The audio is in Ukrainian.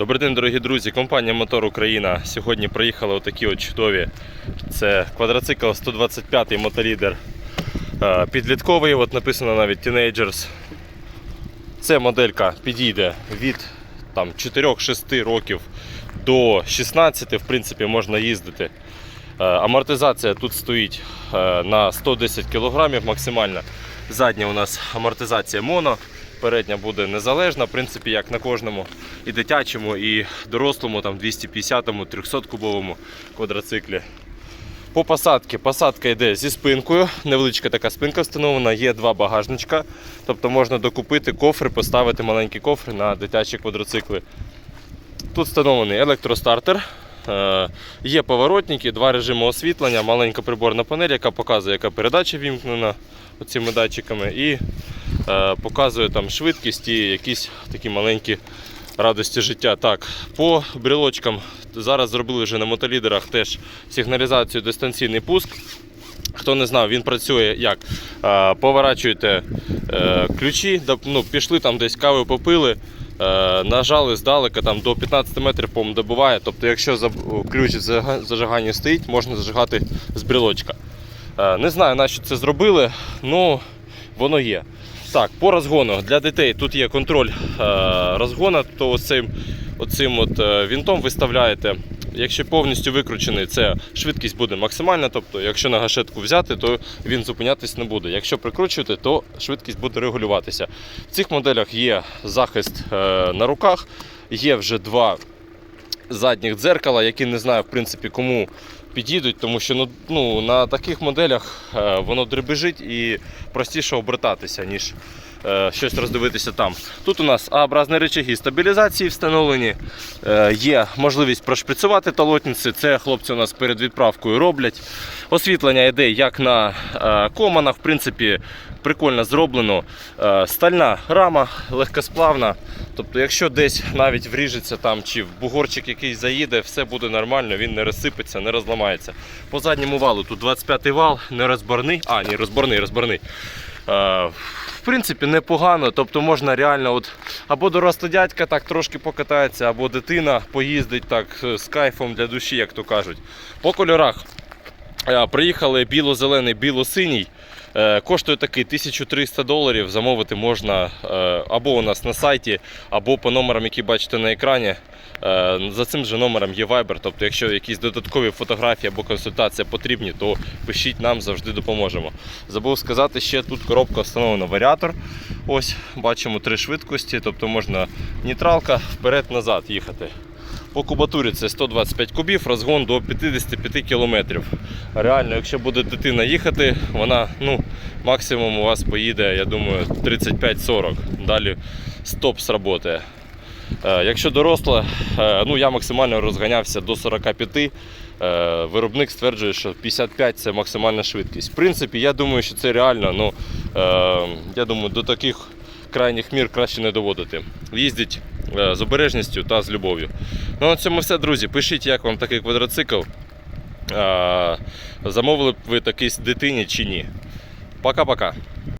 Добрий день, дорогі друзі. Компанія Мотор Україна. Сьогодні приїхали отакі от чудові. Це квадроцикл 125 мотолідер. Е, Підлітковий, от написано навіть Teenagers. Це моделька підійде від там, 4-6 років до 16, в принципі, можна їздити. Е, Амортизація тут стоїть е, на 110 кг максимальна. Задня у нас амортизація моно, передня буде незалежна, в принципі, як на кожному і дитячому, і дорослому, там 250-му, 300-кубовому квадроциклі. По посадці. Посадка йде зі спинкою, невеличка така спинка встановлена, є два багажничка, тобто можна докупити кофри, поставити маленькі кофри на дитячі квадроцикли. Тут встановлений електростартер, е, є поворотники, два режими освітлення, маленька приборна панель, яка показує, яка передача вімкнена цими датчиками, і показує там швидкість і якісь такі маленькі радості життя. Так, по брілочкам зараз зробили вже на мотолідерах теж сигналізацію дистанційний пуск. Хто не знав, він працює як? Е, Поворачуєте е, ключі, ну, пішли там десь кави попили, е, нажали здалека там, до 15 метрів по добуває. Тобто, якщо ключ в зажиганні стоїть, можна зажигати з брілочка. Е, Не знаю, на що це зробили, але воно є. Так, по розгону для дітей тут є контроль е, розгону, то оцим, оцим от, е, вінтом виставляєте. Якщо повністю викручений, це швидкість буде максимальна. Тобто, якщо на гашетку взяти, то він зупинятись не буде. Якщо прикручувати, то швидкість буде регулюватися. В цих моделях є захист е, на руках, є вже два задніх дзеркала, які не знаю, в принципі, кому підійдуть, тому що ну, ну, на таких моделях е, воно дребежить і простіше обертатися, ніж е, щось роздивитися там. Тут у нас А-образні речаги стабілізації встановлені, е, є можливість прошприцювати талотниці. Це хлопці у нас перед відправкою роблять. Освітлення йде як на команах, в принципі, прикольно зроблено. Е, Стальна рама, легкосплавна. Тобто, якщо десь навіть вріжеться там чи в бугорчик якийсь заїде, все буде нормально, він не розсипеться, не розламається. По задньому валу тут 25-й вал, не розборний. А, ні, розборний, розборний. Е, в принципі, непогано. Тобто можна реально от, або дорослий дядька так трошки покатається, або дитина поїздить так е, з кайфом для душі, як то кажуть. По кольорах. Е, Приїхали біло-зелений, біло-синій. Е, Коштує такий 1300 доларів. Замовити можна е, або у нас на сайті, або по номерам, які бачите на екрані. За цим же номером є Viber. Тобто, якщо якісь додаткові фотографії або консультація потрібні, то пишіть нам, завжди допоможемо. Забув сказати, ще тут коробка встановлена варіатор. Ось бачимо три швидкості, тобто можна нейтралка вперед-назад їхати. По кубатурі це 125 кубів, розгон до 55 кілометрів. Реально, якщо буде дитина їхати, вона ну, максимум у вас поїде, я думаю, 35-40. Далі стоп сработає. Е, Якщо доросла, е, ну я максимально розганявся до 45. Е, Виробник стверджує, що 55 це максимальна швидкість. В принципі, я думаю, що це реально. Ну, я думаю, до таких крайніх мір краще не доводити. Їздіть е, з обережністю та з любов'ю. Ну, на цьому все, друзі. Пишіть, як вам такий квадроцикл. Е, Замовили б ви такий дитині чи ні. Пока-пока.